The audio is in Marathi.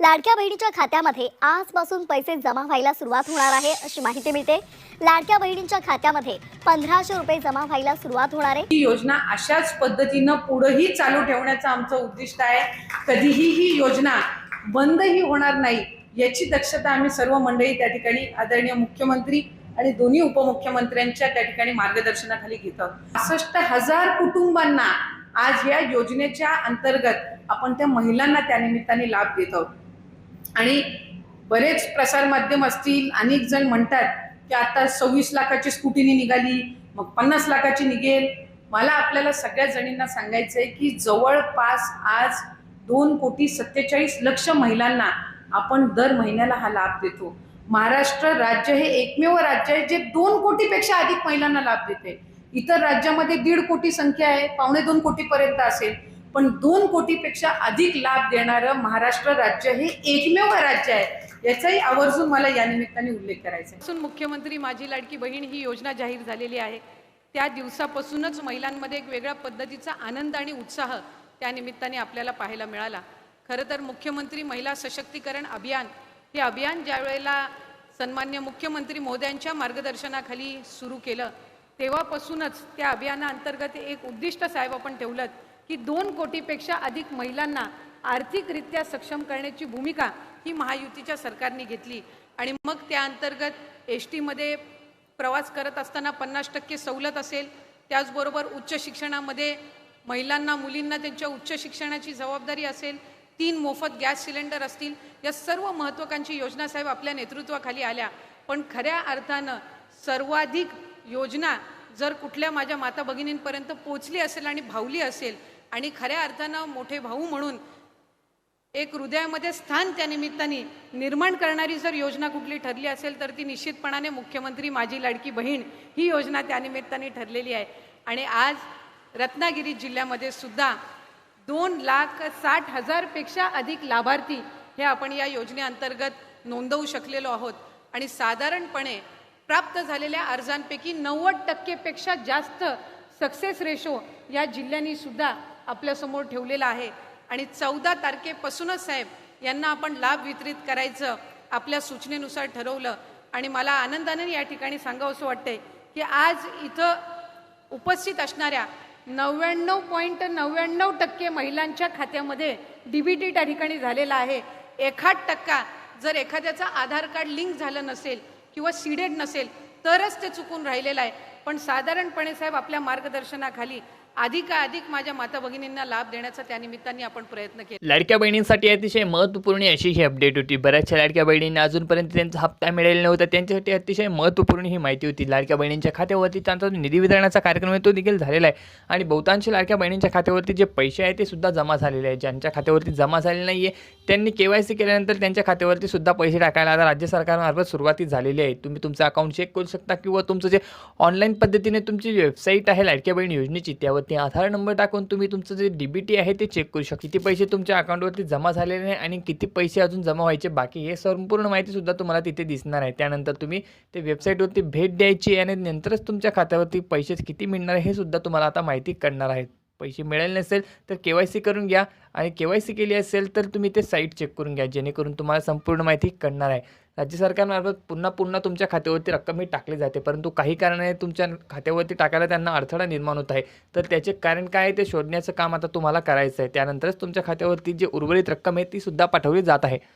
लाडक्या बहिणीच्या खात्यामध्ये आजपासून पैसे जमा व्हायला सुरुवात होणार आहे अशी माहिती मिळते. लाडक्या बहिणींच्या खात्यामध्ये पंधराशे रुपये जमा व्हायला सुरुवात होणार आहे. ही योजना अशाच पद्धतीनं पुढेही चालू ठेवण्याचं आमचं उद्दिष्ट आहे. कधीही ही योजना बंदही होणार नाही याची दक्षता आम्ही सर्व मंडळी त्या ठिकाणी आदरणीय मुख्यमंत्री आणि दोन्ही उपमुख्यमंत्र्यांच्या त्या ठिकाणी मार्गदर्शनाखाली घेत पासष्ट हजार कुटुंबांना आज या योजनेच्या अंतर्गत आपण त्या महिलांना त्या निमित्ताने लाभ देत आहोत. आणि बरेच प्रसारमाध्यम असतील अनेक जण म्हणतात की आता सव्वीस लाखाची स्कूटीनी निघाली मग पन्नास लाखाची निघेल. मला आपल्याला सगळ्या जणींना सांगायचं आहे की जवळपास आज दोन कोटी सत्तेचाळीस लक्ष महिलांना आपण दर महिन्याला हा लाभ देतो. महाराष्ट्र राज्य हे एकमेव राज्य आहे जे दोन कोटीपेक्षा अधिक महिलांना लाभ देते. इतर राज्यामध्ये दीड कोटी संख्या आहे पावणे दोन कोटीपर्यंत असेल. पण दोन कोटीपेक्षा अधिक लाभ देणारं महाराष्ट्र राज्य हे एकमेव राज्य आहे याचाही आवर्जून मला या निमित्ताने उल्लेख करायचा आहे. मुख्यमंत्री माझी लाडकी बहीण ही योजना जाहीर झालेली आहे. त्या दिवसापासूनच महिलांमध्ये एक वेगळ्या पद्धतीचा आनंद आणि उत्साह त्या निमित्ताने आपल्याला पाहायला मिळाला. खरं तर मुख्यमंत्री महिला सशक्तीकरण अभियान हे अभियान ज्या वेळेला सन्मान्य मुख्यमंत्री मोद्यांच्या मार्गदर्शनाखाली सुरू केलं तेव्हापासूनच त्या अभियानाअंतर्गत एक उद्दिष्ट साहेब आपण ठेवलं की दोन कोटीपेक्षा अधिक महिलांना आर्थिकरित्या सक्षम करण्याची भूमिका ही महायुतीच्या सरकारने घेतली. आणि मग त्या अंतर्गत एस टीमध्ये प्रवास करत असताना पन्नास टक्के सवलत असेल त्याचबरोबर उच्च शिक्षणामध्ये महिलांना मुलींना त्यांच्या उच्च शिक्षणाची जबाबदारी असेल तीन मोफत गॅस सिलेंडर असतील या सर्व महत्त्वाकांक्षी योजना साहेब आपल्या नेतृत्वाखाली आल्या. पण खऱ्या अर्थानं सर्वाधिक योजना जर कुठल्या माझ्या माता भगिनींपर्यंत पोचली असेल आणि भावली असेल आणि खऱ्या अर्थानं मोठे भाऊ म्हणून एक हृदयामध्ये स्थान त्या निमित्ताने निर्माण करणारी जर योजना कुठली ठरली असेल तर ती निश्चितपणाने मुख्यमंत्री माझी लाडकी बहीण ही योजना त्यानिमित्ताने ठरलेली आहे. आणि आज रत्नागिरी जिल्ह्यामध्ये सुद्धा दोन लाख साठ हजारपेक्षा अधिक लाभार्थी हे आपण या योजनेअंतर्गत नोंदवू शकलेलो आहोत. आणि साधारणपणे प्राप्त झालेल्या अर्जांपैकी नव्वद टक्केपेक्षा जास्त सक्सेस रेशो या जिल्ह्यांनी सुद्धा आपल्यासमोर ठेवलेला आहे. आणि चौदा तारखेपासूनच साहेब यांना आपण लाभ वितरित करायचं आपल्या सूचनेनुसार ठरवलं. आणि मला आनंदाने या ठिकाणी सांगावं असं वाटतंय की आज इथं उपस्थित असणाऱ्या नव्याण्णव पॉईंट नव्याण्णव टक्के महिलांच्या खात्यामध्ये डीबीटी त्या ठिकाणी झालेला आहे. एखाद टक्का जर एखाद्याचं आधार कार्ड लिंक झालं नसेल किंवा सीडेड नसेल तरच ते चुकून राहिलेलं आहे. पण साधारणपणे साहेब आपल्या मार्गदर्शनाखाली अधिकाधिक माझ्या माता भगिनींना लाभ देण्याचा त्या निमित्ताने आपण प्रयत्न केला. लाडक्या बहिणींसाठी अतिशय महत्त्वपूर्ण अशी ही अपडेट होती. बऱ्याचशा लाडक्या बहिणींना अजूनपर्यंत त्यांचा हप्ता मिळालेला नव्हता. त्यांच्यासाठी अतिशय महत्त्वपूर्ण ही माहिती होती. लाडक्या बहिणींच्या खात्यावरती त्यांचा जो निधी वितरणाचा कार्यक्रम आहे तो देखील झालेला आहे. आणि बहुतांश लाडक्या बहिणींच्या खात्यावरती जे पैसे आहेत ते सुद्धा जमा झालेले आहे ज्यांच्या खात्यावरती जमा झालेले नाही आहे त्यांनी के वाय सी केल्यानंतर त्यांच्या खात्यावरती सुद्धा पैसे टाकायला आता राज्य सरकारमार्फत सुरुवाती झालेली आहे. तुम्ही तुमचं अकाउंट चेक करू शकता किंवा तुमचं जे ऑनलाईन पद्धतीने तुमची वेबसाईट आहे लाडक्या बहीण योजनेची त्यावरती आधार नंबर टाकून तुम्ही तुमचं जे डी बी टी आहे ते चेक करू शकता. किती पैसे तुमच्या अकाउंटवरती जमा झालेले आहे आणि किती पैसे अजून जमा व्हायचे बाकी हे संपूर्ण माहितीसुद्धा तुम्हाला तिथे दिसणार आहे. त्यानंतर तुम्ही ते वेबसाईटवरती भेट द्यायची आणि नंतरच तुमच्या खात्यावरती पैसे किती मिळणार आहे हे सुद्धा तुम्हाला आता माहिती कळणार आहेत पैसे मिळाले नसेल तर के वाय सी करून घ्या आणि के वाय सी केली असेल तर तुम्ही ते साईट चेक करून घ्या जेणेकरून तुम्हाला संपूर्ण माहिती कळणार आहे. राज्य सरकारमार्फत पुन्हा पुन्हा तुमच्या खात्यावरती रक्कम ही टाकली जाते परंतु काही कारणाने तुमच्या खात्यावरती टाकायला त्यांना अडथळा निर्माण होत आहे. तर त्याचे कारण काय आहे ते शोधण्याचं काम आता तुम्हाला करायचं आहे. त्यानंतरच तुमच्या खात्यावरती जी उर्वरित रक्कम आहे ती सुद्धा पाठवली जात आहे.